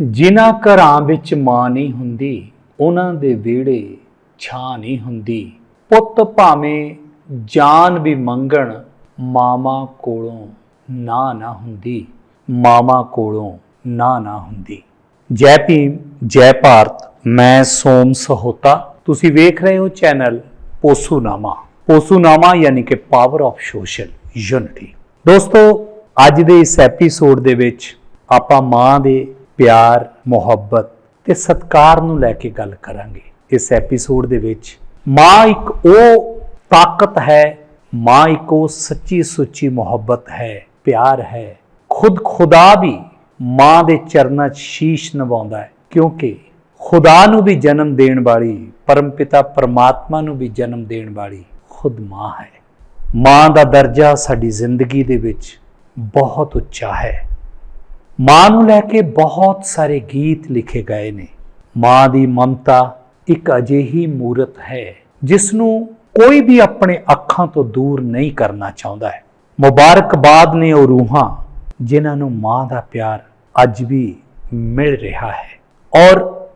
ਜਿਨ੍ਹਾਂ ਘਰਾਂ ਵਿੱਚ ਮਾਂ ਨਹੀਂ ਹੁੰਦੀ, ਉਹਨਾਂ ਦੇ ਵਿਹੜੇ ਛਾਂ ਨਹੀਂ ਹੁੰਦੀ। ਪੁੱਤ ਭਾਵੇਂ ਜਾਨ ਵੀ ਮੰਗਣ, ਮਾਮਾ ਕੋਲੋਂ ਨਾ ਨਾ ਹੁੰਦੀ। ਮਾਮਾ ਕੋਲੋਂ ਨਾ ਨਾ ਹੁੰਦੀ। ਜੈ ਭੀਮ, ਜੈ ਭਾਰਤ, ਮੈਂ ਸੋਮ ਸਹੋਤਾ। ਤੁਸੀਂ ਵੇਖ ਰਹੇ ਹੋ ਚੈਨਲ ਪੋਸੂਨਾਮਾ। ਪੋਸੂਨਾਮਾ ਯਾਨੀ ਕਿ ਪਾਵਰ ਆਫ ਸੋਸ਼ਲ ਯੂਨਿਟੀ ਦੋਸਤੋ, ਅੱਜ ਦੇ ਇਸ ਐਪੀਸੋਡ ਦੇ ਵਿੱਚ ਆਪਾਂ ਮਾਂ ਦੇ ਪਿਆਰ, ਮੁਹੱਬਤ ਤੇ ਸਤਿਕਾਰ ਨੂੰ ਲੈ ਕੇ ਗੱਲ ਕਰਾਂਗੇ। ਇਸ ਐਪੀਸੋਡ ਦੇ ਵਿੱਚ ਮਾਂ ਇੱਕ ਉਹ ਤਾਕਤ ਹੈ, ਮਾਂ ਇੱਕ ਉਹ ਸੱਚੀ ਸੁੱਚੀ ਮੁਹੱਬਤ ਹੈ, ਪਿਆਰ ਹੈ। ਖੁਦ ਖੁਦਾ ਵੀ ਮਾਂ ਦੇ ਚਰਨਾਂ 'ਚ ਸ਼ੀਸ਼ ਨਵਾਉਂਦਾ ਹੈ, ਕਿਉਂਕਿ ਖੁਦਾ ਨੂੰ ਵੀ ਜਨਮ ਦੇਣ ਵਾਲੀ, ਪਰਮਪਿਤਾ ਪਰਮਾਤਮਾ ਨੂੰ ਵੀ ਜਨਮ ਦੇਣ ਵਾਲੀ ਖੁਦ ਮਾਂ ਹੈ। ਮਾਂ ਦਾ ਦਰਜਾ ਸਾਡੀ ਜ਼ਿੰਦਗੀ ਦੇ ਵਿੱਚ ਬਹੁਤ ਉੱਚਾ ਹੈ। ਮਾਂ ਨੂੰ ਲੈ ਕੇ ਬਹੁਤ ਸਾਰੇ ਗੀਤ ਲਿਖੇ ਗਏ ਨੇ। ਮਾਂ ਦੀ ਮਮਤਾ ਇੱਕ ਅਜਿਹੀ ਮੂਰਤ ਹੈ ਜਿਸ ਨੂੰ ਕੋਈ ਵੀ ਆਪਣੇ ਅੱਖਾਂ ਤੋਂ ਦੂਰ ਨਹੀਂ ਕਰਨਾ ਚਾਹੁੰਦਾ ਹੈ। ਮੁਬਾਰਕਬਾਦ ਨੇ ਉਹ ਰੂਹਾਂ, ਜਿਨ੍ਹਾਂ ਨੂੰ ਮਾਂ ਦਾ ਪਿਆਰ ਅੱਜ ਵੀ ਮਿਲ ਰਿਹਾ ਹੈ। ਔਰ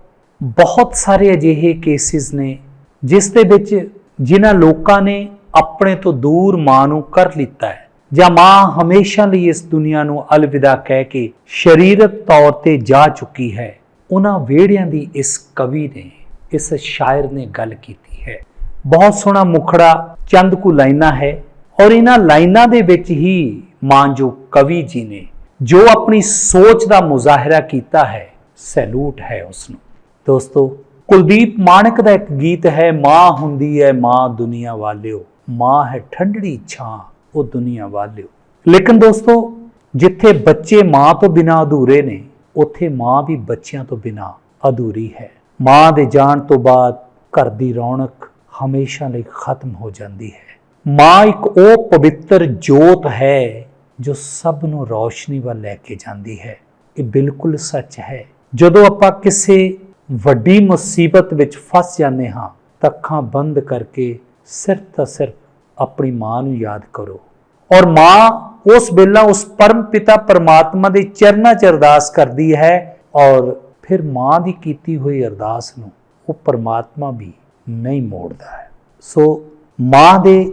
ਬਹੁਤ ਸਾਰੇ ਅਜਿਹੇ ਕੇਸਿਸ ਨੇ, ਜਿਸ ਦੇ ਵਿੱਚ ਜਿਨ੍ਹਾਂ ਲੋਕਾਂ ਨੇ ਆਪਣੇ ਤੋਂ ਦੂਰ ਮਾਂ ਨੂੰ ਕਰ ਲਿੱਤਾ ਹੈ। ਜਾਂ ਮਾਂ ਹਮੇਸ਼ਾ ਲਈ ਇਸ ਦੁਨੀਆ ਨੂੰ ਅਲਵਿਦਾ ਕਹਿ ਕੇ ਸਰੀਰਕ ਤੌਰ ਤੇ ਜਾ ਚੁੱਕੀ ਹੈ, ਉਹਨਾਂ ਵੇੜਿਆਂ ਦੀ ਇਸ ਕਵੀ ਨੇ, ਇਸ ਸ਼ਾਇਰ ਨੇ ਗੱਲ ਕੀਤੀ ਹੈ। ਬਹੁਤ ਸੋਹਣਾ ਮੁਖੜਾ ਚੰਦ ਕੁ ਲਾਈਨਾਂ ਹੈ ਔਰ ਇਹਨਾਂ ਲਾਈਨਾਂ ਦੇ ਵਿੱਚ ਹੀ ਮਾਂ ਜੋ ਕਵੀ ਜੀ ਨੇ, ਜੋ ਆਪਣੀ ਸੋਚ ਦਾ ਮੁਜ਼ਾਹਰਾ ਕੀਤਾ ਹੈ, ਸੈਲੂਟ ਹੈ ਉਸ ਨੂੰ ਦੋਸਤੋ, ਕੁਲਦੀਪ ਮਾਨਕ ਦਾ ਇੱਕ ਗੀਤ ਹੈ, ਮਾਂ ਹੁੰਦੀ ਹੈ ਮਾਂ ਦੁਨੀਆ ਵਾਲਿਓ, ਮਾਂ ਹੈ ਠੰਡੜੀ ਛਾਂ। ਉਹ ਦੁਨੀਆ ਵਾਲਿਓ ਲੇਕਿਨ ਦੋਸਤੋ, ਜਿੱਥੇ ਬੱਚੇ ਮਾਂ ਤੋਂ ਬਿਨਾ ਅਧੂਰੇ ਨੇ, ਉੱਥੇ ਮਾਂ ਵੀ ਬੱਚਿਆਂ ਤੋਂ ਬਿਨਾ ਅਧੂਰੀ ਹੈ। ਮਾਂ ਦੇ ਜਾਣ ਤੋਂ ਬਾਅਦ ਘਰ ਦੀ ਰੌਣਕ ਹਮੇਸ਼ਾ ਲਈ ਖਤਮ ਹੋ ਜਾਂਦੀ ਹੈ। ਮਾਂ ਇੱਕ ਉਹ ਪਵਿੱਤਰ ਜੋਤ ਹੈ ਜੋ ਸਭ ਨੂੰ ਰੌਸ਼ਨੀ ਵੱਲ ਲੈ ਕੇ ਜਾਂਦੀ ਹੈ। ਇਹ ਬਿਲਕੁਲ ਸੱਚ ਹੈ। ਜਦੋਂ ਆਪਾਂ ਕਿਸੇ ਵੱਡੀ ਮੁਸੀਬਤ ਵਿੱਚ ਫਸ ਜਾਂਦੇ ਹਾਂ ਤਾਂ ਅੱਖਾਂ ਬੰਦ ਕਰਕੇ ਸਿਰਫ ਤਾਂ ਸਿਰਫ ਆਪਣੀ ਮਾਂ ਨੂੰ ਯਾਦ ਕਰੋ। ਔਰ ਮਾਂ ਉਸ ਵੇਲਾ ਉਸ ਪਰਮ ਪਿਤਾ ਪਰਮਾਤਮਾ ਦੇ ਚਰਨਾਂ 'ਚ ਅਰਦਾਸ ਕਰਦੀ ਹੈ ਔਰ ਫਿਰ ਮਾਂ ਦੀ ਕੀਤੀ ਹੋਈ ਅਰਦਾਸ ਨੂੰ ਉਹ ਪਰਮਾਤਮਾ ਵੀ ਨਹੀਂ ਮੋੜਦਾ ਹੈ। ਸੋ ਮਾਂ ਦੇ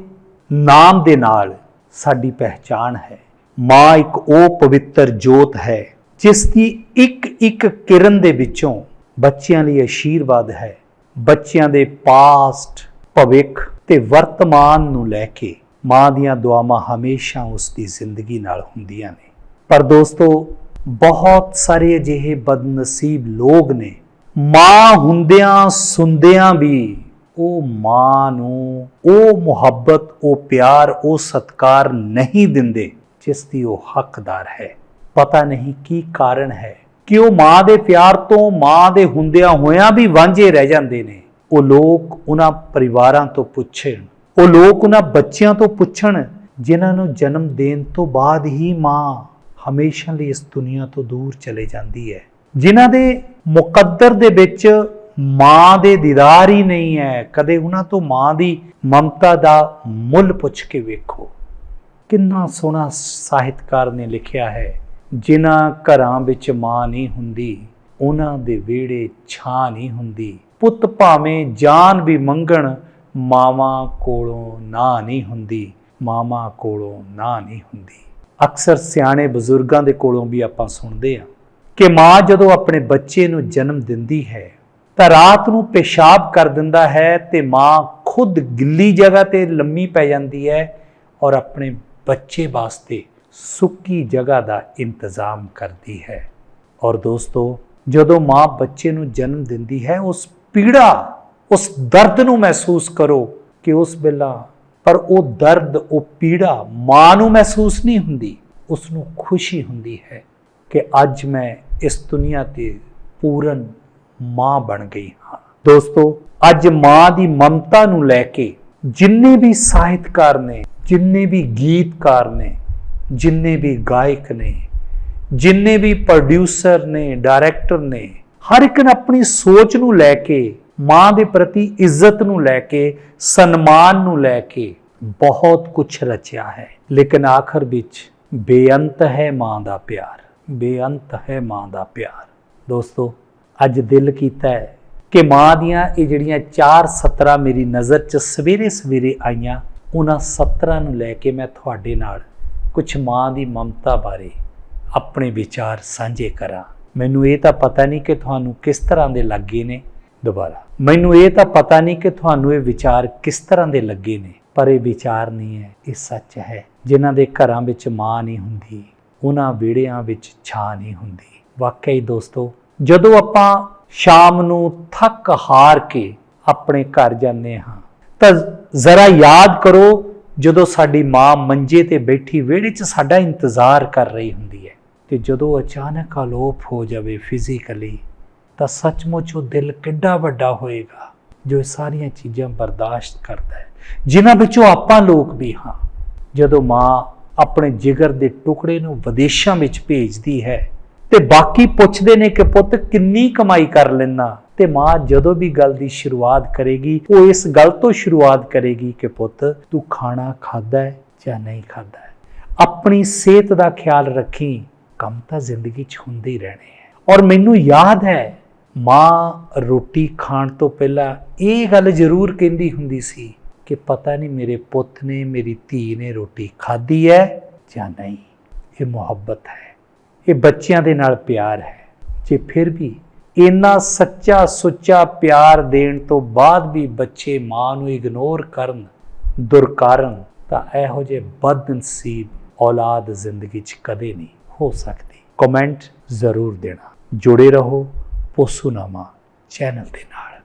ਨਾਮ ਦੇ ਨਾਲ ਸਾਡੀ ਪਹਿਚਾਣ ਹੈ। ਮਾਂ ਇੱਕ ਉਹ ਪਵਿੱਤਰ ਜੋਤ ਹੈ ਜਿਸ ਦੀ ਇੱਕ ਇੱਕ ਕਿਰਨ ਦੇ ਵਿੱਚੋਂ ਬੱਚਿਆਂ ਲਈ ਅਸ਼ੀਰਵਾਦ ਹੈ। ਬੱਚਿਆਂ ਦੇ ਪਾਸਟ ਭਵਿੱਖ ਤੇ ਵਰਤਮਾਨ ਨੂੰ ਲੈ ਕੇ ਮਾਂ ਦੀਆਂ ਦੁਆਵਾਂ ਹਮੇਸ਼ਾ ਉਸ ਦੀ ਜ਼ਿੰਦਗੀ ਨਾਲ ਹੁੰਦੀਆਂ ਨੇ। ਪਰ ਦੋਸਤੋ, ਬਹੁਤ ਸਾਰੇ ਅਜਿਹੇ ਬਦਨਸੀਬ ਲੋਕ ਨੇ। ਮਾਂ ਹੁੰਦਿਆਂ ਸੁੰਦਿਆਂ ਵੀ ਉਹ ਮਾਂ ਨੂੰ ਉਹ ਮੁਹੱਬਤ, ਉਹ ਪਿਆਰ, ਉਹ ਸਤਕਾਰ ਨਹੀਂ ਦਿੰਦੇ ਜਿਸ ਦੀ ਉਹ ਹੱਕਦਾਰ ਹੈ। ਪਤਾ ਨਹੀਂ ਕੀ ਕਾਰਨ ਹੈ। ਕਿ ਉਹ ਮਾਂ ਦੇ ਪਿਆਰ ਤੋਂ ਮਾਂ ਦੇ ਹੁੰਦਿਆਂ ਹੋਇਆਂ ਵੀ ਵਾਂਝੇ ਰਹਿ ਜਾਂਦੇ ਨੇ। ਉਹ ਲੋਕ ਉਹਨਾਂ ਪਰਿਵਾਰਾਂ ਤੋਂ ਪੁੱਛਣ, ਉਹ ਲੋਕ ਉਹਨਾਂ ਬੱਚਿਆਂ ਤੋਂ ਪੁੱਛਣ, ਜਿਨ੍ਹਾਂ ਨੂੰ ਜਨਮ ਦੇਣ ਤੋਂ ਬਾਅਦ ਹੀ ਮਾਂ ਹਮੇਸ਼ਾ ਲਈ ਇਸ ਦੁਨੀਆ ਤੋਂ ਦੂਰ ਚਲੇ ਜਾਂਦੀ ਹੈ। ਜਿਨ੍ਹਾਂ ਦੇ ਮੁਕੱਦਰ ਦੇ ਵਿੱਚ ਮਾਂ ਦੇ ਦੀਦਾਰ ਹੀ ਨਹੀਂ ਹੈ, ਕਦੇ ਉਹਨਾਂ ਤੋਂ ਮਾਂ ਦੀ ਮਮਤਾ ਦਾ ਮੁੱਲ ਪੁੱਛ ਕੇ ਵੇਖੋ। ਕਿੰਨਾ ਸੋਹਣਾ ਸਾਹਿਤਕਾਰ ਨੇ ਲਿਖਿਆ ਹੈ, ਜਿਨ੍ਹਾਂ ਘਰਾਂ ਵਿੱਚ ਮਾਂ ਨਹੀਂ ਹੁੰਦੀ, ਉਹਨਾਂ ਦੇ ਵਿਹੜੇ ਛਾਂ ਨਹੀਂ ਹੁੰਦੀ। ਪੁੱਤ ਭਾਵੇਂ ਜਾਨ ਵੀ ਮੰਗਣ, ਮਾਵਾਂ ਕੋਲੋਂ ਨਾ ਨਹੀਂ ਹੁੰਦੀ ਮਾਮਾ ਕੋਲੋਂ ਨਾ ਨਹੀਂ ਹੁੰਦੀ। ਅਕਸਰ ਸਿਆਣੇ ਬਜ਼ੁਰਗਾਂ ਦੇ ਕੋਲੋਂ ਵੀ ਆਪਾਂ ਸੁਣਦੇ ਹਾਂ ਕਿ ਮਾਂ ਜਦੋਂ ਆਪਣੇ ਬੱਚੇ ਨੂੰ ਜਨਮ ਦਿੰਦੀ ਹੈ, ਤਾਂ ਰਾਤ ਨੂੰ ਪੇਸ਼ਾਬ ਕਰ ਦਿੰਦਾ ਹੈ ਤੇ ਮਾਂ ਖੁਦ ਗਿੱਲੀ ਜਗ੍ਹਾ ਤੇ ਲੰਮੀ ਪੈ ਜਾਂਦੀ ਹੈ ਔਰ ਆਪਣੇ ਬੱਚੇ ਵਾਸਤੇ ਸੁੱਕੀ ਜਗ੍ਹਾ ਦਾ ਇੰਤਜ਼ਾਮ ਕਰਦੀ ਹੈ। ਔਰ ਦੋਸਤੋ, ਜਦੋਂ ਮਾਂ ਬੱਚੇ ਨੂੰ ਜਨਮ ਦਿੰਦੀ ਹੈ, ਉਸ ਪੀੜਾ ਉਸ ਦਰਦ ਨੂੰ ਮਹਿਸੂਸ ਕਰੋ ਕਿ ਉਸ ਵੇਲਾ, ਪਰ ਉਹ ਦਰਦ, ਉਹ ਪੀੜਾ ਮਾਂ ਨੂੰ ਮਹਿਸੂਸ ਨਹੀਂ ਹੁੰਦੀ, ਉਸ ਨੂੰ ਖੁਸ਼ੀ ਹੁੰਦੀ ਹੈ ਕਿ ਅੱਜ ਮੈਂ ਇਸ ਦੁਨੀਆ ਤੇ ਪੂਰਨ ਮਾਂ ਬਣ ਗਈ ਹਾਂ। ਦੋਸਤੋ, ਅੱਜ ਮਾਂ ਦੀ ਮਮਤਾ ਨੂੰ ਲੈ ਕੇ ਜਿੰਨੇ ਵੀ ਸਾਹਿਤਕਾਰ ਨੇ, ਜਿੰਨੇ ਵੀ ਗੀਤਕਾਰ ਨੇ, ਜਿੰਨੇ ਵੀ ਗਾਇਕ ਨੇ, ਜਿੰਨੇ ਵੀ ਪ੍ਰੋਡਿਊਸਰ ਨੇ ਡਾਇਰੈਕਟਰ ਨੇ ਹਰ ਇੱਕ ਨੇ ਆਪਣੀ ਸੋਚ ਨੂੰ ਲੈ ਕੇ, ਮਾਂ ਦੇ ਪ੍ਰਤੀ ਇੱਜ਼ਤ ਨੂੰ ਲੈ ਕੇ, ਸਨਮਾਨ ਨੂੰ ਲੈ ਕੇ ਬਹੁਤ ਕੁਝ ਰਚਿਆ ਹੈ। ਲੇਕਿਨ ਆਖਰ ਵਿੱਚ ਬੇਅੰਤ ਹੈ ਮਾਂ ਦਾ ਪਿਆਰ। ਬੇਅੰਤ ਹੈ ਮਾਂ ਦਾ ਪਿਆਰ। ਦੋਸਤੋ, ਅੱਜ ਦਿਲ ਕੀਤਾ ਹੈ ਕਿ ਮਾਂ ਦੀਆਂ ਇਹ ਜਿਹੜੀਆਂ ਚਾਰ ਸਤਰਾਂ ਮੇਰੀ ਨਜ਼ਰ 'ਚ ਸਵੇਰੇ ਸਵੇਰੇ ਆਈਆਂ, ਉਹਨਾਂ ਸਤਰਾਂ ਨੂੰ ਲੈ ਕੇ ਮੈਂ ਤੁਹਾਡੇ ਨਾਲ ਕੁਝ ਮਾਂ ਦੀ ਮਮਤਾ ਬਾਰੇ ਆਪਣੇ ਵਿਚਾਰ ਸਾਂਝੇ ਕਰਾਂ। ਮੈਨੂੰ ਇਹ ਤਾਂ ਪਤਾ ਨਹੀਂ ਕਿ ਤੁਹਾਨੂੰ ਕਿਸ ਤਰ੍ਹਾਂ ਦੇ ਲੱਗੇ ਨੇ। ਦੁਬਾਰਾ। ਮੈਨੂੰ ਇਹ ਤਾਂ ਪਤਾ ਨਹੀਂ ਕਿ ਤੁਹਾਨੂੰ ਇਹ ਵਿਚਾਰ ਕਿਸ ਤਰ੍ਹਾਂ ਦੇ ਲੱਗੇ ਨੇ। ਪਰ ਇਹ ਵਿਚਾਰ ਨਹੀਂ ਹੈ, ਇਹ ਸੱਚ ਹੈ। ਜਿਨ੍ਹਾਂ ਦੇ ਘਰਾਂ ਵਿੱਚ ਮਾਂ ਨਹੀਂ ਹੁੰਦੀ, ਉਹਨਾਂ ਵਿੜਿਆਂ ਵਿੱਚ ਛਾਂ ਨਹੀਂ ਹੁੰਦੀ। ਵਾਕਈ ਦੋਸਤੋ, ਜਦੋਂ ਆਪਾਂ ਸ਼ਾਮ ਨੂੰ ਥੱਕ ਹਾਰ ਕੇ ਆਪਣੇ ਘਰ ਜਾਂਦੇ ਹਾਂ, ਤਾਂ ਜ਼ਰਾ ਯਾਦ ਕਰੋ ਜਦੋਂ ਸਾਡੀ ਮਾਂ ਮੰਜੇ ਤੇ ਬੈਠੀ ਵਿਹੜੇ 'ਚ ਸਾਡਾ ਇੰਤਜ਼ਾਰ ਕਰ ਰਹੀ ਹੁੰਦੀ ਹੈ। ਤੇ ਜਦੋਂ ਅਚਾਨਕ ਅਲੋਪ ਹੋ ਜਾਵੇ ਫਿਜ਼ੀਕਲੀ ਤਾਂ ਸੱਚਮੁੱਚ ਉਹ ਦਿਲ ਕਿੱਡਾ ਵੱਡਾ ਹੋਏਗਾ ਜੋ ਇਹ ਸਾਰੀਆਂ ਚੀਜ਼ਾਂ ਬਰਦਾਸ਼ਤ ਕਰਦਾ ਹੈ। ਜਿਨ੍ਹਾਂ ਵਿੱਚੋਂ ਆਪਾਂ ਲੋਕ ਵੀ ਹਾਂ। ਜਦੋਂ ਮਾਂ ਆਪਣੇ ਜਿਗਰ ਦੇ ਟੁਕੜੇ ਨੂੰ ਵਿਦੇਸ਼ਾਂ ਵਿੱਚ ਭੇਜਦੀ ਹੈ ਤੇ ਬਾਕੀ ਪੁੱਛਦੇ ਨੇ ਕਿ ਪੁੱਤ ਕਿੰਨੀ ਕਮਾਈ ਕਰ ਲੈਣਾ ਤੇ ਮਾਂ ਜਦੋਂ ਵੀ ਗੱਲ ਦੀ ਸ਼ੁਰੂਆਤ ਕਰੇਗੀ, ਉਹ ਇਸ ਗੱਲ ਤੋਂ ਸ਼ੁਰੂਆਤ ਕਰੇਗੀ ਕਿ ਪੁੱਤ, ਤੂੰ ਖਾਣਾ ਖਾਦਾ ਹੈ ਜਾਂ ਨਹੀਂ ਖਾਦਾ ਹੈ? ਆਪਣੀ ਸਿਹਤ ਦਾ ਖਿਆਲ ਰੱਖੀ ਕੰਮ ਤਾਂ ਜ਼ਿੰਦਗੀ 'ਚ ਹੁੰਦੇ ਹੀ ਰਹਿਣੇ ਹੈ ਔਰ ਮੈਨੂੰ ਯਾਦ ਹੈ, ਮਾਂ ਰੋਟੀ ਖਾਣ ਤੋਂ ਪਹਿਲਾਂ ਇਹ ਗੱਲ ਜ਼ਰੂਰ ਕਹਿੰਦੀ ਹੁੰਦੀ ਸੀ ਕਿ ਪਤਾ ਨਹੀਂ ਮੇਰੇ ਪੁੱਤ ਨੇ, ਮੇਰੀ ਧੀ ਨੇ ਰੋਟੀ ਖਾਧੀ ਹੈ ਜਾਂ ਨਹੀਂ। ਇਹ ਮੁਹੱਬਤ ਹੈ, ਇਹ ਬੱਚਿਆਂ ਦੇ ਨਾਲ ਪਿਆਰ ਹੈ। ਜੇ ਫਿਰ ਵੀ ਇੰਨਾ ਸੱਚਾ ਸੁੱਚਾ ਪਿਆਰ ਦੇਣ ਤੋਂ ਬਾਅਦ ਵੀ ਬੱਚੇ ਮਾਂ ਨੂੰ ਇਗਨੋਰ ਕਰਨ, ਦੁਰਕਾਰਨ, ਤਾਂ ਇਹੋ ਜਿਹੇ ਬਦਨਸੀਬ ਔਲਾਦ ਜ਼ਿੰਦਗੀ 'ਚ ਕਦੇ ਨਹੀਂ। ਹੋ ਸਕਦੀ। ਕਮੈਂਟ ਜ਼ਰੂਰ ਦੇਣਾ। ਜੁੜੇ ਰਹੋ ਪੋਸੂਨਾਮਾ ਚੈਨਲ ਦੇ ਨਾਲ।